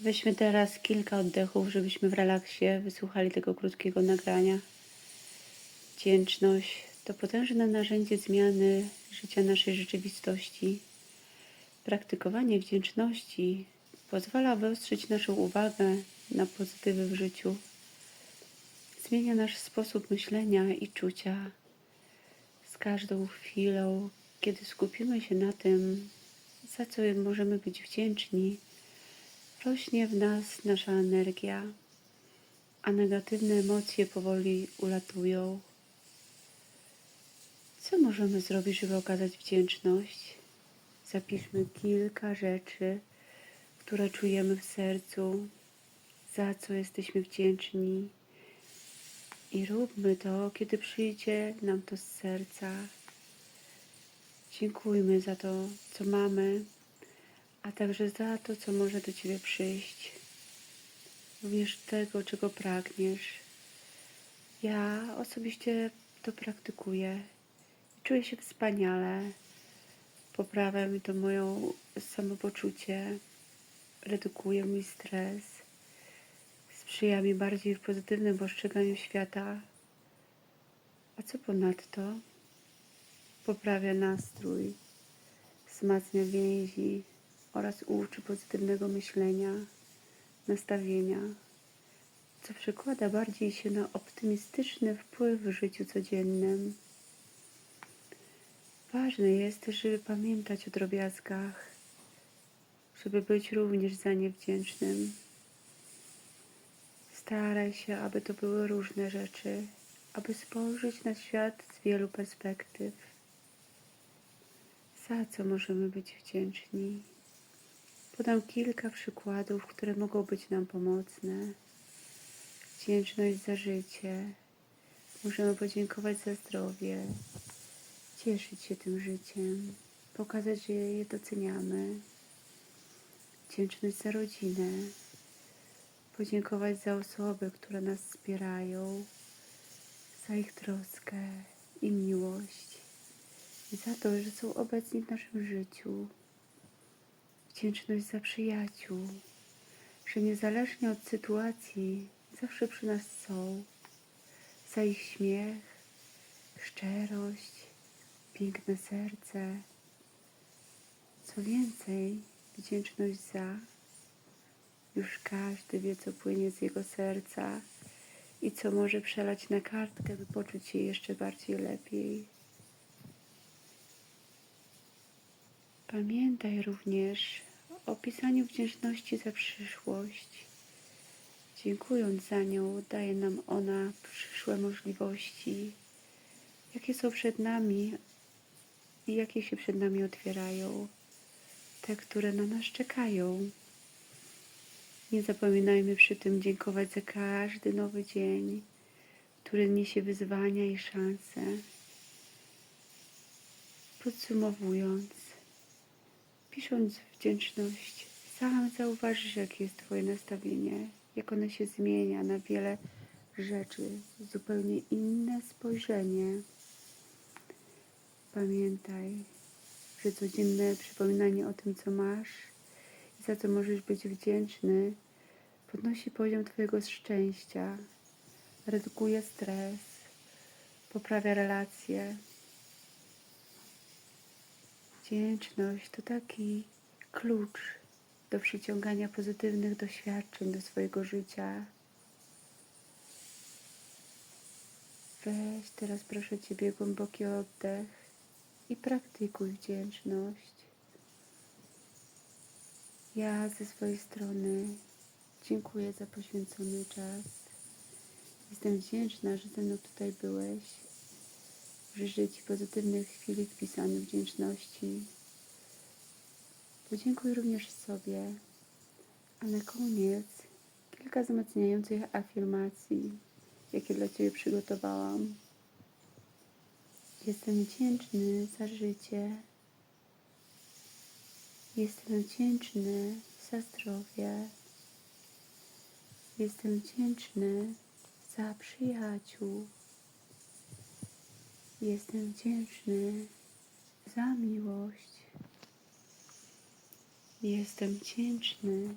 Weźmy teraz kilka oddechów, żebyśmy w relaksie wysłuchali tego krótkiego nagrania. Wdzięczność to potężne narzędzie zmiany życia naszej rzeczywistości. Praktykowanie wdzięczności pozwala wyostrzyć naszą uwagę na pozytywy w życiu. Zmienia nasz sposób myślenia i czucia. Z każdą chwilą, kiedy skupimy się na tym, za co możemy być wdzięczni, rośnie w nas nasza energia, a negatywne emocje powoli ulatują. Co możemy zrobić, żeby okazać wdzięczność? Zapiszmy kilka rzeczy, które czujemy w sercu, za co jesteśmy wdzięczni. I róbmy to, kiedy przyjdzie nam to z serca. Dziękujmy za to, co mamy, a także za to, co może do Ciebie przyjść. Również tego, czego pragniesz. Ja osobiście to praktykuję. Czuję się wspaniale. Poprawia mi to moje samopoczucie, redukuje mój stres, sprzyja mi bardziej w pozytywnym postrzeganiu świata. A co ponadto? Poprawia nastrój, wzmacnia więzi oraz uczy pozytywnego myślenia, nastawienia, co przekłada bardziej się na optymistyczny wpływ w życiu codziennym. Ważne jest żeby pamiętać o drobiazgach, żeby być również za nie wdzięcznym. Staraj się, aby to były różne rzeczy, aby spojrzeć na świat z wielu perspektyw. Za co możemy być wdzięczni? Podam kilka przykładów, które mogą być nam pomocne. Wdzięczność za życie. Możemy podziękować za zdrowie, cieszyć się tym życiem, pokazać, że je doceniamy. Wdzięczność za rodzinę, podziękować za osoby, które nas wspierają, za ich troskę i miłość, za to, że są obecni w naszym życiu. Wdzięczność za przyjaciół, że niezależnie od sytuacji zawsze przy nas są, za ich śmiech, szczerość, piękne serce. Co więcej, wdzięczność za, już każdy wie, co płynie z jego serca i co może przelać na kartkę, by poczuć się jeszcze bardziej lepiej. Pamiętaj również o pisaniu wdzięczności za przyszłość. Dziękując za nią, daje nam ona przyszłe możliwości, jakie są przed nami i jakie się przed nami otwierają, te, które na nas czekają. Nie zapominajmy przy tym dziękować za każdy nowy dzień, który niesie wyzwania i szanse. Podsumowując, pisząc wdzięczność, sam zauważysz, jakie jest Twoje nastawienie, jak ono się zmienia na wiele rzeczy, zupełnie inne spojrzenie. Pamiętaj, że codzienne przypominanie o tym, co masz i za co możesz być wdzięczny, podnosi poziom Twojego szczęścia, redukuje stres, poprawia relacje. Wdzięczność to taki klucz do przyciągania pozytywnych doświadczeń do swojego życia. Weź teraz proszę Ciebie głęboki oddech i praktykuj wdzięczność. Ja ze swojej strony dziękuję za poświęcony czas. Jestem wdzięczna, że ze mną tutaj byłeś. Życzę Ci pozytywnych chwili w pisaniu wdzięczności. Podziękuj również sobie. A na koniec kilka wzmacniających afirmacji, jakie dla Ciebie przygotowałam. Jestem wdzięczny za życie. Jestem wdzięczny za zdrowie. Jestem wdzięczny za przyjaciół. Jestem wdzięczny za miłość. Jestem wdzięczny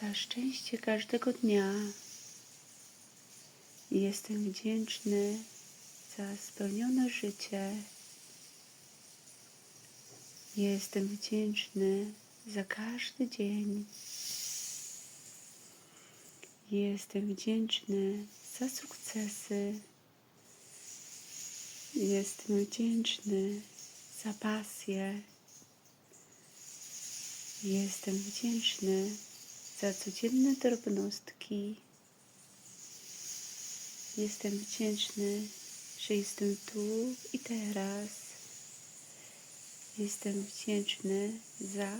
za szczęście każdego dnia. Jestem wdzięczny za spełnione życie. Jestem wdzięczny za każdy dzień. Jestem wdzięczny za sukcesy. Jestem wdzięczny za pasję. Jestem wdzięczny za codzienne drobnostki. Jestem wdzięczny, że jestem tu i teraz. Jestem wdzięczny za